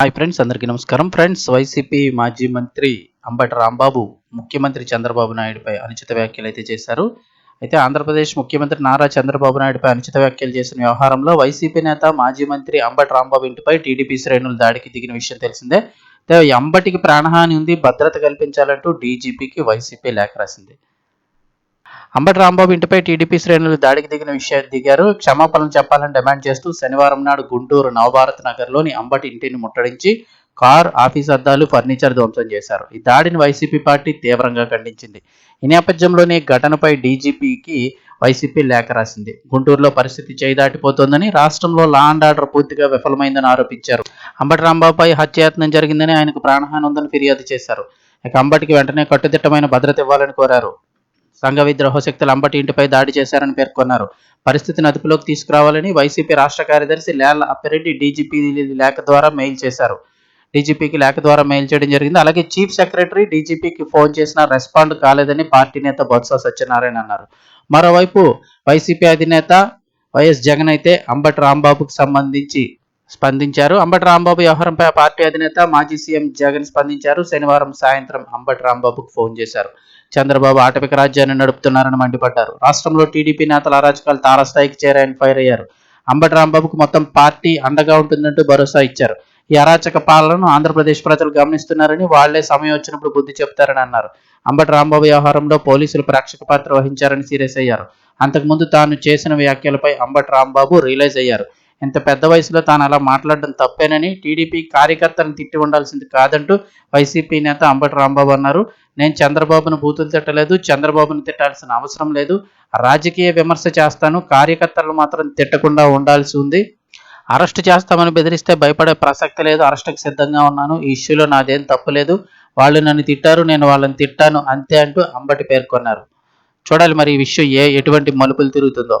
Hi friends అందరికీ నమస్కారం. Friends YCP మాజీ మంత్రి అంబటి రాంబాబు ముఖ్యమంత్రి చంద్రబాబు నాయుడుపై అనుచిత వ్యాఖ్యలు అయితే చేశారు. అయితే ఆంధ్రప్రదేశ్ ముఖ్యమంత్రి నారా చంద్రబాబు నాయుడుపై అనుచిత వ్యాఖ్యలు చేసిన వ్యవహారంలో వైసీపీ నేత మాజీ మంత్రి అంబటి రాంబాబు ఇంటిపై టీడీపీ శ్రేణులు దాడికి దిగిన విషయం తెలిసిందే. అంబటికి ప్రాణహాని ఉంది భద్రత కల్పించాలంటూ డీజీపీకి వైసీపీ లేఖ రాసింది. అంబటి రాంబాబు ఇంటిపై టీడీపీ శ్రేణులు దాడికి దిగిన విషయాన్ని దిగారు. క్షమాపణలు చెప్పాలని డిమాండ్ చేస్తూ శనివారం నాడు గుంటూరు నవభారత్ నగర్లోని అంబటి ఇంటిని ముట్టడించి కార్ ఆఫీస్ అద్దాలు ఫర్నిచర్ ధ్వంసం చేశారు. ఈ దాడిని వైసీపీ పార్టీ తీవ్రంగా ఖండించింది. ఈ నేపథ్యంలోనే ఘటనపై డీజీపీకి వైసీపీ లేఖ రాసింది. గుంటూరులో పరిస్థితి చేయిదాటిపోతోందని రాష్ట్రంలో లా అండ్ ఆర్డర్ పూర్తిగా విఫలమైందని ఆరోపించారు. అంబటి రాంబాబుపై హత్యాయత్నం జరిగిందని ఆయనకు ప్రాణహాని ఉందని ఫిర్యాదు చేశారు. ఇక అంబటికి వెంటనే కట్టుదిట్టమైన భద్రత ఇవ్వాలని కోరారు. సంఘ విద్రోహ శక్తులు అంబటి ఇంటిపై దాడి చేశారని పేర్కొన్నారు. పరిస్థితిని అదుపులోకి తీసుకురావాలని వైసీపీ రాష్ట్ర కార్యదర్శి లేల అప్పిరెడ్డి డీజీపీ లేఖ ద్వారా మెయిల్ చేశారు. డీజీపీకి లేఖ ద్వారా మెయిల్ చేయడం జరిగింది. అలాగే చీఫ్ సెక్రటరీ డీజీపీకి ఫోన్ చేసినా రెస్పాండ్ కాలేదని పార్టీ నేత బొత్స సత్యనారాయణ అన్నారు. మరోవైపు వైసీపీ అధినేత వైఎస్ జగన్ అయితే అంబటి రాంబాబుకు సంబంధించి స్పందించారు. అంబటి రాంబాబు వ్యవహారంపై పార్టీ అధినేత మాజీ సీఎం జగన్ స్పందించారు. శనివారం సాయంత్రం అంబటి రాంబాబుకు ఫోన్ చేశారు. చంద్రబాబు ఆటవిక రాజ్యాన్ని నడుపుతున్నారని మండిపడ్డారు. రాష్ట్రంలో టీడీపీ నేతల అరాచకాలు తారస్థాయికి చేరాయని ఫైర్ అయ్యారు. అంబటి రాంబాబుకు మొత్తం పార్టీ అండగా ఉంటుందంటూ భరోసా ఇచ్చారు. ఈ అరాచక పాలనను ఆంధ్రప్రదేశ్ ప్రజలు గమనిస్తున్నారని వాళ్ళే సమయం వచ్చినప్పుడు బుద్ధి చెప్తారని అన్నారు. అంబటి రాంబాబు వ్యవహారంలో పోలీసులు ప్రేక్షక పాత్ర వహించారని సీరియస్ అయ్యారు. అంతకుముందు తాను చేసిన వ్యాఖ్యలపై అంబటి రాంబాబు రియలైజ్ అయ్యారు. ఇంత పెద్ద వయసులో తాను అలా మాట్లాడడం తప్పేనని టీడీపీ కార్యకర్తలను తిట్టి ఉండాల్సింది కాదంటూ వైసీపీ నేత అంబటి రాంబాబు అన్నారు. నేను చంద్రబాబును బూతులు తిట్టలేదు చంద్రబాబును తిట్టాల్సిన అవసరం లేదు. రాజకీయ విమర్శ చేస్తాను కార్యకర్తలు మాత్రం తిట్టకుండా ఉండాల్సి ఉంది. అరెస్ట్ చేస్తామని బెదిరిస్తే భయపడే ప్రసక్తి లేదు అరెస్ట్కి సిద్ధంగా ఉన్నాను. ఈ ఇష్యూలో నాదేం తప్పు లేదు. వాళ్ళు నన్ను తిట్టారు నేను వాళ్ళని తిట్టాను అంతే అంటూ అంబటి పేర్కొన్నారు. చూడాలి మరి ఈ విషయం ఏ ఎటువంటి మలుపులు తిరుగుతుందో.